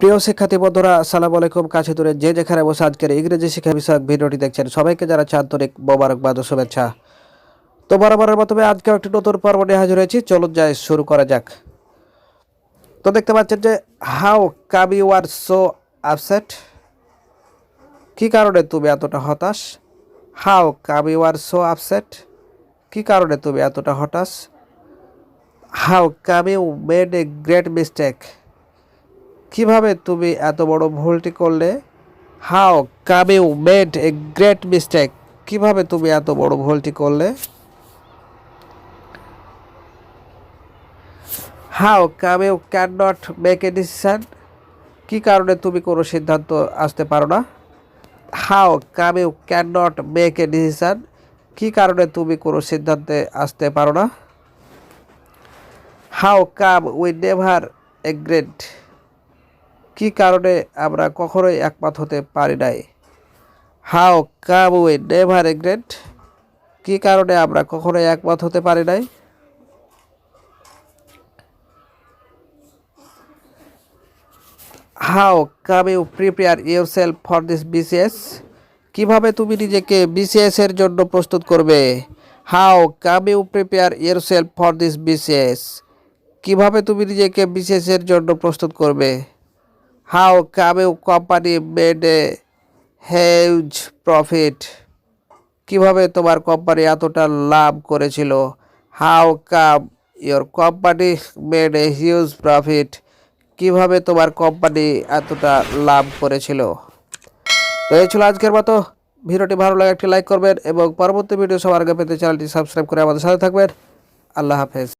প্রিয় শিক্ষার্থী বন্ধুরা, আসসালামু আলাইকুম। কাছে দূরে যে যেখানে বসে আজকের ইংরেজি শিক্ষা বিষয়ক ভিডিওটি দেখছেন, সবাইকে যারা আন্তরিক মোবারকবাদ ও শুভেচ্ছা। তো বরাবরের মতোই আজকেও একটি নতুন পর্ব নিয়ে হাজির হয়েছি। চলুন যাই, শুরু করা যাক। তো দেখতে পাচ্ছেন যে, how come you are so upset? কি কারণে তুমি এতটা হতাশ? How come you are so upset? কি কারণে তুমি এতটা হতাশ? How come you made a great mistake? কীভাবে তুমি এত বড় ভুলটি করলে? How come you made a great mistake কীভাবে তুমি এত বড় ভুলটি করলে? How come you can not make a decision কী কারণে তুমি কোনো সিদ্ধান্ত আসতে পারো না? How come you can not make a decision কী কারণে তুমি কোনো সিদ্ধান্তে আসতে পারো না? How come we never agreed কী কারণে আমরা কখনোই একমত হতে পারি নাই? How, come we never agreed কী কারণে আমরা কখনোই একমত হতে পারি নাই? How, come you prepare yourself for this BCS. কীভাবে তুমি নিজেকে বিসিএস এর জন্য প্রস্তুত করবে? How, come you prepare yourself for this BCS. কীভাবে তুমি নিজেকে বিসিএস এর জন্য প্রস্তুত করবে? Come you company made a huge profit? কীভাবে তোমার কোম্পানি এতটা লাভ করেছিল? How come your company made a huge profit? কীভাবে তোমার কোম্পানি এতটা লাভ করেছিল? তো এই ছিল আজকের মতো। ভিডিওটি ভালো লাগে একটি লাইক করবেন এবং পরবর্তী ভিডিও সবার আগে পেতে চ্যানেলটি সাবস্ক্রাইব করে আমাদের সাথে থাকবেন। আল্লাহ হাফেজ।